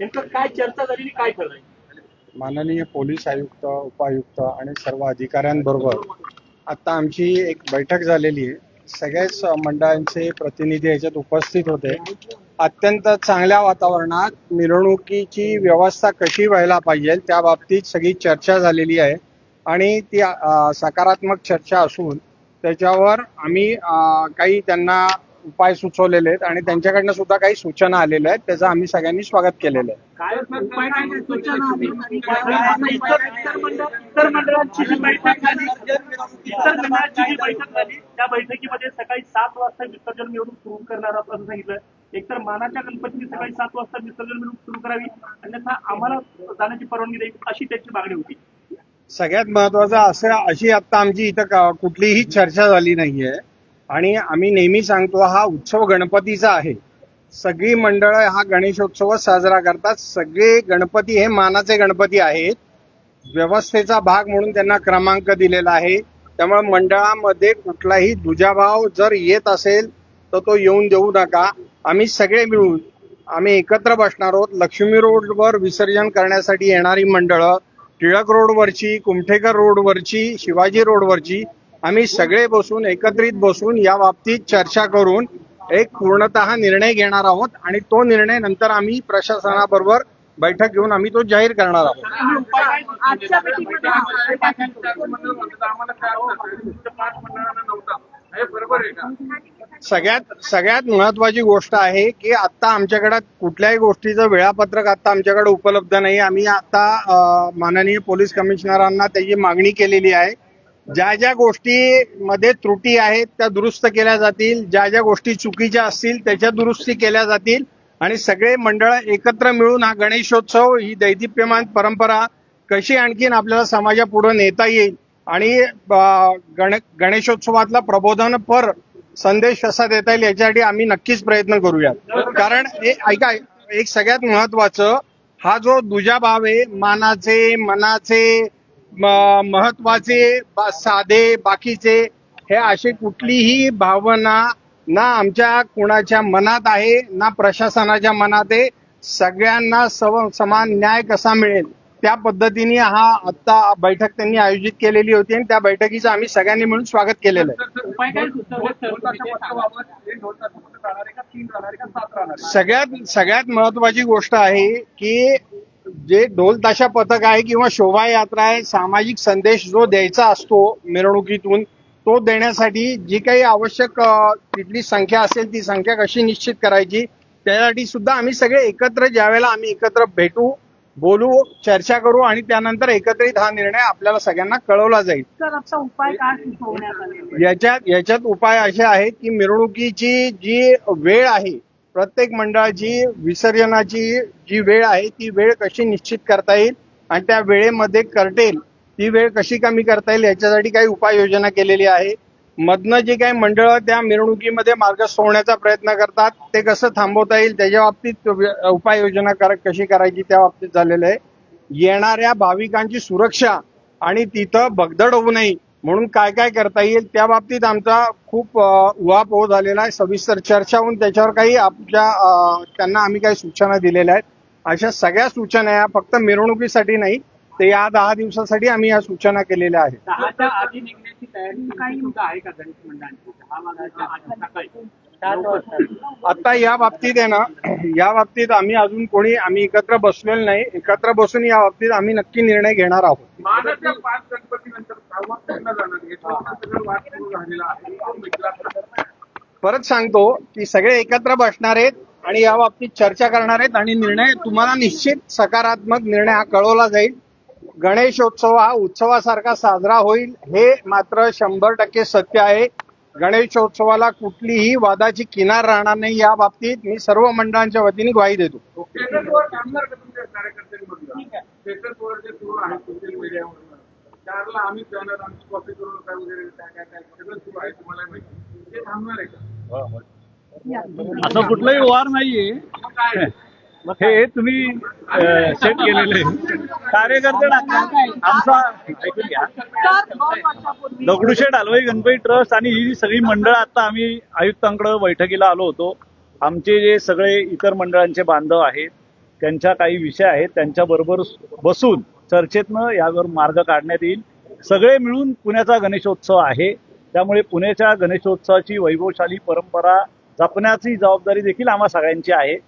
नेमकं काय चर्चा झालेली काय ठरलंय माननीय पोलीस आयुक्त उपायुक्त आणि सर्व अधिकाऱ्यांबरोबर आता आमची एक बैठक झालेली आहे. सगळ्याच मंडळांचे प्रतिनिधी याच्यात उपस्थित होते. अत्यंत चांगल्या वातावरणात मिरवणुकीची व्यवस्था कशी व्हायला पाहिजे त्या बाबतीत सगळी चर्चा झालेली आहे. आणि ती सकारात्मक चर्चा असून त्याच्यावर आम्ही काही त्यांना उपाय सुचवलेले आहेत आणि त्यांच्याकडनं सुद्धा काही सूचना आलेल्या आहेत. त्याचं आम्ही सगळ्यांनी स्वागत केलेलं आहे. त्या बैठकीमध्ये सकाळी सात वाजता विसर्जन मिरवणूक सुरू करणार असं सांगितलं एकतर मानाच्या गणपतीने सकाळी सात वाजता विसर्जन मिरवणूक सुरू करावी अन्यथा आम्हाला जाण्याची परवानगी द्यावी अशी त्यांची मागणी होती. सगळ्यात महत्वाचं असं अशी आता आमची इथं कुठलीही चर्चा झाली नाहीये. आणि आम्ही नेहमी सांगतो हा उत्सव गणपतीचा आहे. सगळी मंडळं हा गणेशोत्सव साजरा करतात. सगळे गणपती हे मानाचे गणपती आहेत. व्यवस्थेचा भाग म्हणून त्यांना क्रमांक दिलेला आहे. त्यामुळे मंडळामध्ये कुठलाही दुजाभाव जर येत असेल तर तो येऊन देऊ नका. आम्ही सगळे मिळून आम्ही एकत्र बसणार आहोत. लक्ष्मी रोडवर विसर्जन करण्यासाठी येणारी मंडळं टिळक रोडवरची कुमठेकर रोडवरची शिवाजी रोडवरची आम्ही सगळे बसून एकत्रित बसून या बाबतीत चर्चा करून एक पूर्णतः निर्णय घेणार आहोत आणि तो निर्णय नंतर आम्ही प्रशासनाबरोबर बैठक घेऊन आम्ही तो जाहीर करणार आहोत. सगळ्यात सगळ्यात महत्वाची गोष्ट आहे की आता आमच्याकडे कुठल्याही गोष्टीचं वेळापत्रक आता आमच्याकडे उपलब्ध नाही. आम्ही आता माननीय पोलीस कमिशनरांना त्याची मागणी केलेली आहे ज्या ज्या गोष्टीमध्ये त्रुटी आहेत त्या दुरुस्त केल्या जातील. ज्या ज्या गोष्टी चुकीच्या असतील त्याच्या दुरुस्ती केल्या जातील. आणि सगळे मंडळ एकत्र मिळून हा गणेशोत्सव ही दैदिप्यमान परंपरा कशी आणखीन आपल्याला समाजापुढे नेता येईल आणि गण गणेशोत्सवातला प्रबोधनपर संदेश कसा देता येईल याच्यासाठी आम्ही नक्कीच प्रयत्न करूयात. कारण ऐका एक सगळ्यात महत्वाचं हा जो दुजाभाव आहे मानाचे मनाचे महत्त्वाचे बा- साधे बाकीचे हे अशी कुठलीही भावना ना आमच्या कुणाच्या मनात आहे ना प्रशासनाच्या मनात आहे. सगळ्यांना सव समान न्याय कसा मिळेल? त्या पद्धतीने हा आता बैठक त्यांनी आयोजित केलेली होती आणि त्या बैठकीचं आम्ही सगळ्यांनी मिळून स्वागत केलेलं आहे? सगळ्यात सगळ्यात महत्वाची गोष्ट आहे की जे ढोल ताशा पथक आहे किंवा शोभायात्रा आहे सामाजिक संदेश जो द्यायचा असतो मिरवणुकीतून तो देण्यासाठी जी काही आवश्यक तिथली संख्या असेल ती संख्या कशी निश्चित करायची त्यासाठी सुद्धा आम्ही सगळे एकत्र ज्यावेळेला आम्ही एकत्र भेटू बोलू चर्चा करू आणि त्यानंतर एकत्रित हा निर्णय आपल्याला सगळ्यांना कळवला जाईल. उपाय याच्यात याच्यात उपाय असे आहेत की मिरवणुकीची जी वेळ आहे प्रत्येक मंडळाची विसर्जनाची जी वेळ आहे ती वेळ कशी निश्चित करता येईल आणि त्या वेळेमध्ये करटेल ती वेळ कशी कमी करता येईल याच्यासाठी काही उपाययोजना केलेली आहे. मधनं जे काही मंडळ त्या मिरवणुकीमध्ये मार्गस्थ होण्याचा प्रयत्न करतात ते कसं थांबवता येईल त्याच्या बाबतीत उपाययोजना कर कशी करायची त्या बाबतीत झालेलं आहे. येणाऱ्या भाविकांची सुरक्षा आणि तिथं भगदड होऊ नये म्हणून काय काय करता येईल त्या बाबतीत आमचा खूप उहापोह झालेला आहे. सविस्तर चर्चा होऊन त्याच्यावर काही आमच्या त्यांना आम्ही काही सूचना दिलेल्या आहेत. अशा सगळ्या सूचना या फक्त मिरवणुकीसाठी नाही तर या दहा दिवसासाठी आम्ही या सूचना केलेल्या आहेत. आता या बाबतीत आहे ना या बाबतीत आम्ही अजून कोणी आम्ही एकत्र बसलेलो नाही. एकत्र बसून या बाबतीत आम्ही नक्की निर्णय घेणार आहोत. परत सांगतो की सगळे एकत्र बसणार आहेत आणि या बाबतीत चर्चा करणार आहेत आणि निर्णय तुम्हाला निश्चित सकारात्मक निर्णय हा कळवला जाईल. गणेशोत्सव हा उत्सवासारखा साजरा होईल. हे मात्र शंभर टक्के सत्य आहे. गणेशोत्सवाला कुठलीही वादाची किनार राहणार नाही. या बाबतीत मी सर्व मंडळांच्या वतीने ग्वाही देतो. त्याला आम्ही जाणार आमची कॉपी करून काय वगैरे काय काय काय सगळं सुरू आहे तुम्हाला माहिती. ते थांबणार आहे का? असं कुठलंही वार नाहीये. हे तुम्ही सेट केलेले. कार्यकर्ते. आमचा ऐकून घ्या. दगडूशेठ हलवाई गणपती ट्रस्ट आणि ही सगळी मंडळ आता आम्ही आयुक्तांकडे बैठकीला आलो होतो. आमचे जे सगळे इतर मंडळांचे बांधव आहेत त्यांच्या काही विषय आहेत त्यांच्याबरोबर बसून चर्चेतनं यावर मार्ग काढण्यात येईल. सगळे मिळून पुण्याचा गणेशोत्सव आहे. त्यामुळे पुण्याच्या गणेशोत्सवाची वैभवशाली परंपरा जपण्याची जबाबदारी देखील आम्हा सगळ्यांची आहे.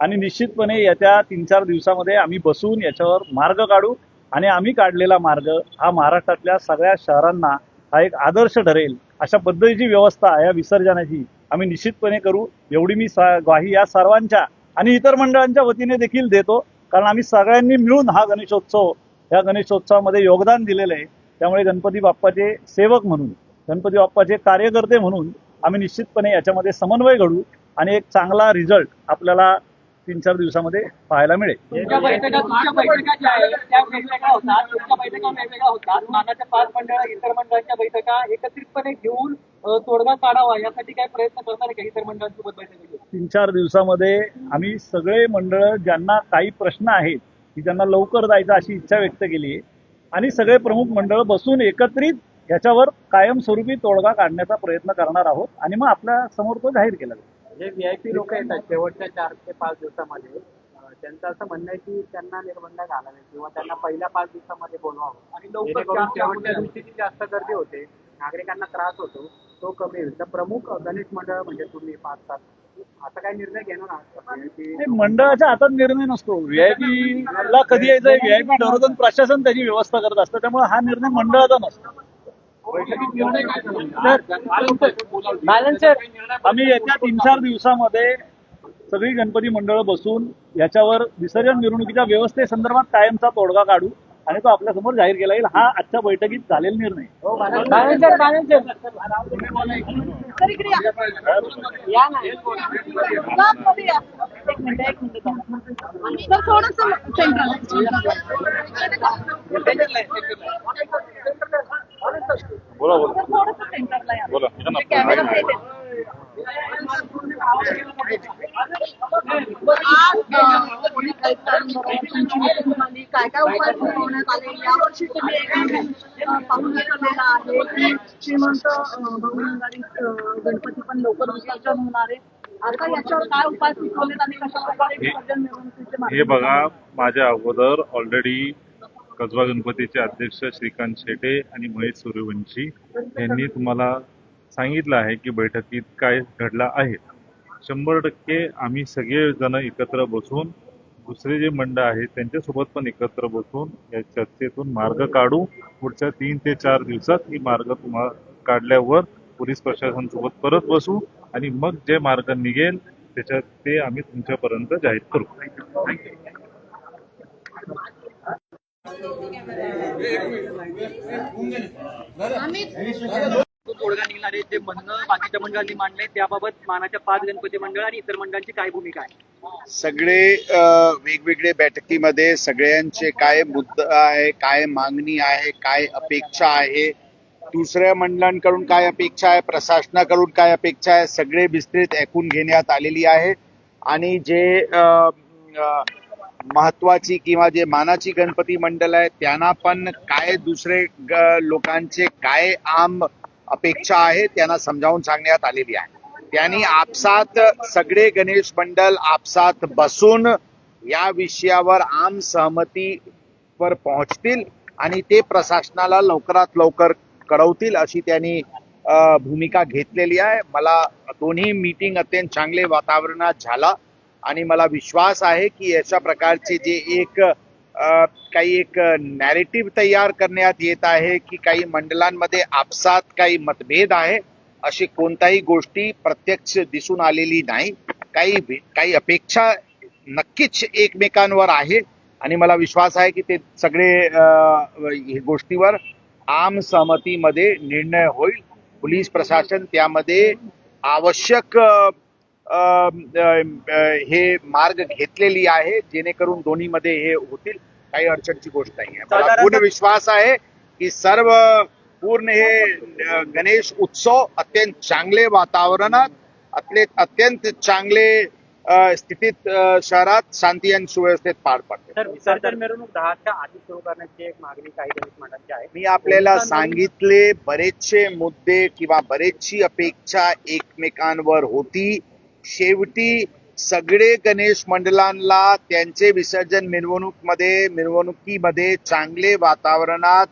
आणि निश्चितपणे येत्या तीन चार दिवसामध्ये आम्ही बसून याच्यावर मार्ग काढू. आणि आम्ही काढलेला मार्ग हा महाराष्ट्रातल्या सगळ्या शहरांना हा एक आदर्श ठरेल अशा पद्धतीची व्यवस्था या विसर्जनाची आम्ही निश्चितपणे करू. एवढी मी सा- ग्वाही या सर्वांच्या आणि इतर मंडळांच्या वतीने देखील देतो. कारण आम्ही सगळ्यांनी मिळून हा गणेशोत्सव या गणेशोत्सवामध्ये योगदान दिलेलं आहे. त्यामुळे गणपती बाप्पाचे सेवक म्हणून गणपती बाप्पाचे कार्यकर्ते म्हणून आम्ही निश्चितपणे याच्यामध्ये समन्वय घडू आणि एक चांगला रिझल्ट आपल्याला तीन चार दिवसामध्ये पाहायला मिळेल. तीन चार दिवसामध्ये आम्ही सगळे मंडळ ज्यांना काही प्रश्न आहेत की ज्यांना लवकर जायचं अशी इच्छा व्यक्त केली आहे. आणि सगळे प्रमुख मंडळ बसून एकत्रित याच्यावर कायमस्वरूपी तोडगा काढण्याचा प्रयत्न करणार आहोत. आणि मग आपल्यासमोर तो जाहीर केला जाईल. जे व्हीआयपी लोक येतात शेवटच्या चार ते पाच दिवसामध्ये त्यांचं असं म्हणणं आहे की त्यांना निर्बंध घालावे किंवा त्यांना पहिल्या पाच दिवसामध्ये बोलवावं. आणि लवकर शेवटच्या दिवशी जास्त गर्दी होते नागरिकांना त्रास होतो तो कमी होईल. तर प्रमुख गणेश मंडळ म्हणजे तुम्ही पाच सात असा काय निर्णय घेणार आहात? मंडळाच्या हातात निर्णय नसतो. व्हीआयपी ला कधी यायचंय? व्हीआयपी ठरवतं प्रशासन त्याची व्यवस्था करत असतं. त्यामुळे हा निर्णय मंडळाचा नसतो. आम्ही येत्या तीन चार दिवसामध्ये सगळी गणपती मंडळ बसून याच्यावर विसर्जन मिरवणुकीच्या व्यवस्थेसंदर्भात कायमचा तोडगा काढू. आणि तो आपल्यासमोर जाहीर केला येईल. हा आजच्या बैठकीत झालेला निर्णय. तर इकडे या. या ना. जा मध्ये या. एक मिनिट एक मिनिट तर थोडस बोला बोला थोडस सेंटरला या बोला म्हणजे कॅमेरा सेट आहे. आज अ, पोलीस आयुक्तांची meeting झाली. काय काय उपाय सुचवण्यात आले? यावर्षी तुम्ही एक आहे. श्रीमंत भगवंतारी गणपती पण लवकर विसर्जन होणार आहे. आता याच्यावर काय उपाय सुचवलेत आणि कशा प्रकारे विसर्जन हे बघा माझ्या अगोदर ऑलरेडी कसबा गणपतीचे अध्यक्ष श्रीकांत शेटे आणि महेश सूर्यवंशी यांनी तुम्हाला सांगितलं आहे की बैठकीत काय घडलं आहे. शंभर टक्के आम्ही सगळे जण एकत्र बसून दुसरे जे मंडळ आहेत त्यांच्यासोबत पण एकत्र बसून या चर्चेतून मार्ग काढू. पुढच्या तीन ते चार दिवसात ही मार्ग तुम्हाला काढल्यावर पोलीस प्रशासनासोबत परत बसू आणि मग जे मार्ग निघेल त्याच्यात ते आम्ही तुमच्यापर्यंत जाहीर करू. तोडगा निघणार आहे जे म्हणणं बाकीच्या मंडळांनी मांडलंय त्याबाबत मानाच्या पाच गणपती मंडळ आणि इतर मंडळांची काय भूमिका आहे? सगळे वेगवेगळे बैठकीमध्ये सगळ्यांचे काय मुद्दा आहे काय मागणी आहे काय अपेक्षा आहे दुसऱ्या मंडळांकडून काय अपेक्षा आहे प्रशासनाकडून काय अपेक्षा आहे सगळे विस्तृत ऐकून घेण्यात आलेली आहे. आणि जे महत्वाची किंवा जे मानाची गणपती मंडळ आहे त्यांना पण काय दुसरे लोकांचे काय आम अपेक्षा आहे त्यांना समजावून सांगण्यात आलेली आहे. त्यांनी आपसात सगळे गणेश मंडळ आपसात बसून या विषयावर आम सहमतीवर पोहोचतील आणि ते प्रशासनाला लवकरात लवकर कळवतील अशी त्यांनी भूमिका घेतलेली आहे. मला दोन्ही मीटिंग अत्यंत चांगले वातावरणात झाला आणि मला विश्वास आहे की अशा प्रकारचे जे एक काही एक नॅरेटिव्ह तयार करण्यात येत आहे की काही मंडळांमध्ये आपसात काही मतभेद आहे अशी कोणताही गोष्टी प्रत्यक्ष दिसून आलेली नाही. काही काही अपेक्षा नक्कीच एकमेकांवर आहे. आणि मला विश्वास आहे की ते सगळे गोष्टीवर आम सहमतीमध्ये निर्णय होईल. पोलीस प्रशासन त्यामध्ये आवश्यक हे मार्ग घेतलेली आहे जेणेकरून दोन्हीमध्ये हे होतील. काही अडचणची गोष्ट नाही आहे मला पूर्ण विश्वास आहे की सर्व पूर्ण हे गणेश उत्सव अत्यंत चांगले वातावरणात अत्यंत अत्यंत चांगले स्थितीत शहरात शांती आणि सुव्यवस्थेत पार पडते. तर विसर्जन मिरवणूक दहाच्या आधी सुरू करण्याची एक मागणी काही गणेश मंडळांची आहे. मी आपल्याला सांगितले बरेचसे मुद्दे किंवा बरेचशी अपेक्षा एकमेकांवर होती. शेवटी सगळे गणेश मंडळांना त्यांचे विसर्जन मिरवणूकमध्ये मिरवणुकीमध्ये चांगले वातावरणात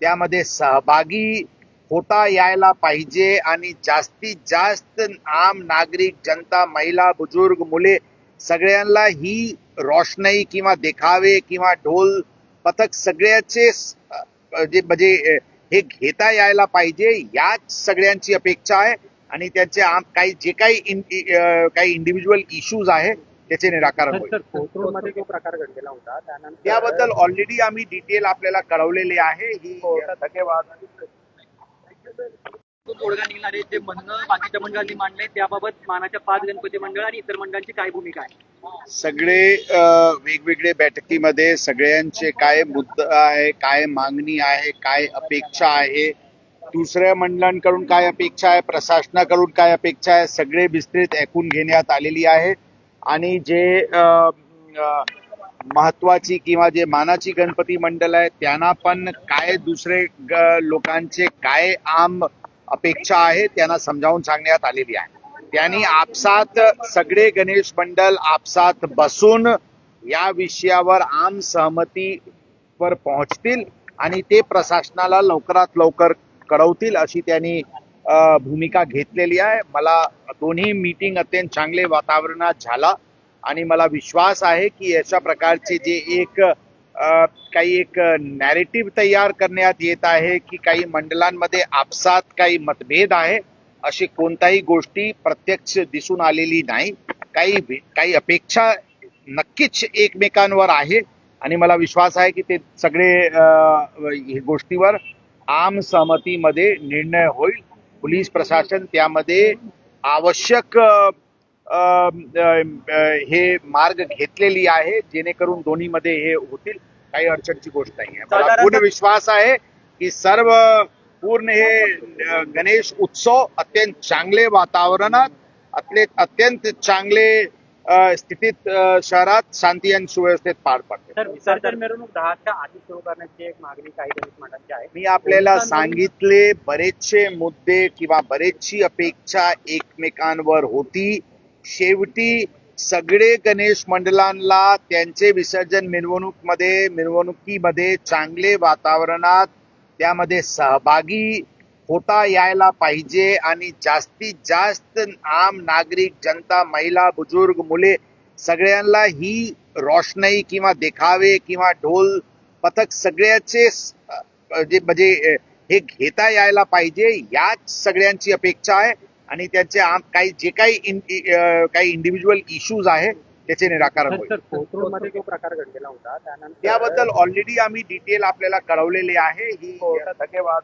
त्यामध्ये सहभागी होता यायला पाहिजे आणि जास्तीत जास्त आम नागरिक जनता महिला बुजुर्ग मुले सगळ्यांना ही रोषणाई किंवा देखावे किंवा ढोल पथक सगळ्याचे जे म्हणजे हे घेता यायला पाहिजे याच सगळ्यांची अपेक्षा आहे. आणि त्यांचे आम काही जे काही इन- काही इंडिव्हिज्युअल इश्यूज आहे त्याचे निराकरण होईल. कोथरूडमध्ये जो प्रकार घडलेला होता त्यानंतर त्याबद्दल ऑलरेडी आम्ही डिटेल आपल्याला कळवलेले आहे. ही धन्यवाद. तोडगा निघणारे जे म्हणणं बाकीच्या मंडळांनी मांडले त्याबाबत मानाच्या पाच गणपती मंडळ आणि इतर मंडळांची काय भूमिका आहे? सगळे वेगवेगळे बैठकीमध्ये सगळ्यांचे काय मुद्दा आहे काय मागणी आहे काय अपेक्षा आहे दुसऱ्या मंडळांकडून काय अपेक्षा आहे प्रशासनाकडून काय अपेक्षा आहे सगळे विस्तृत ऐकून घेण्यात आलेली आहे. आणि जे महत्वाची किंवा जे मानाची गणपती मंडळ आहे त्यांना पण काय दुसरे ग- लोकांचे काय आम अपेक्षा आहे त्यांना समजावून सांगण्यात आलेली आहे. त्यांनी आपसात सगळे गणेश मंडळ आपसात बसून या विषयावर आम सहमतीवर पोहोचतील आणि ते प्रशासनाला लवकरात लवकर कळवतील अशी त्यांनी भूमिका घेतलेली आहे. मला दोन्ही मीटिंग अत्यंत चांगले वातावरणात झाला आणि मला विश्वास आहे की अशा प्रकारचे जे एक काही एक नॅरेटिव्ह तयार करण्यात येत आहे की काही मंडळांमध्ये आपसात काही मतभेद आहे अशी कोणताही गोष्टी प्रत्यक्ष दिसून आलेली नाही. काही काही अपेक्षा नक्कीच एकमेकांवर आहे आणि मला विश्वास आहे की ते सगळे हे गोष्टीवर आम सहमतीमध्ये निर्णय होईल. पोलीस प्रशासन त्यामध्ये आवश्यक हे मार्ग घेतलेली आहे जेणेकरून दोन्हीमध्ये हे होतील. काही अडचणची गोष्ट नाही आहे. मला पूर्ण विश्वास आहे की सर्व पूर्ण हे गणेश उत्सव अत्यंत चांगले वातावरणात अत्यंत अत्यंत चांगले स्थितीत अ, शहरात शांती आणि सुव्यवस्थेत पार पडते. तर विसर्जन मिरवणूक दहाच्या आधी सुरू करण्याची एक मागणी काही गणेश मंडळांची आहे. मी आपल्याला सांगितले बरेचसे मुद्दे किंवा बरेचशी अपेक्षा एकमेकांवर होती. शेवटी सगळे गणेश मंडळांना त्यांचे विसर्जन मिरवणूकमध्ये मिरवणुकीमध्ये चांगले वातावरणात त्यामध्ये सहभागी होता यायला पाहिजे आणि जास्तीत जास्त आम नागरिक जनता महिला बुजुर्ग मुले सगळ्यांना ही रोषणाई किंवा देखावे किंवा ढोल पथक सगळ्याचे जे म्हणजे हे घेता यायला पाहिजे याच सगळ्यांची अपेक्षा आहे आणि त्यांचे आम काही जे काही काही इंडिव्हिज्युअल इश्यूज आहे त्याचे निराकरण होईल. प्रकार घडलेला होता त्यानंतर त्याबद्दल ऑलरेडी आम्ही डिटेल आपल्याला कळवलेले आहे. ही धन्यवाद.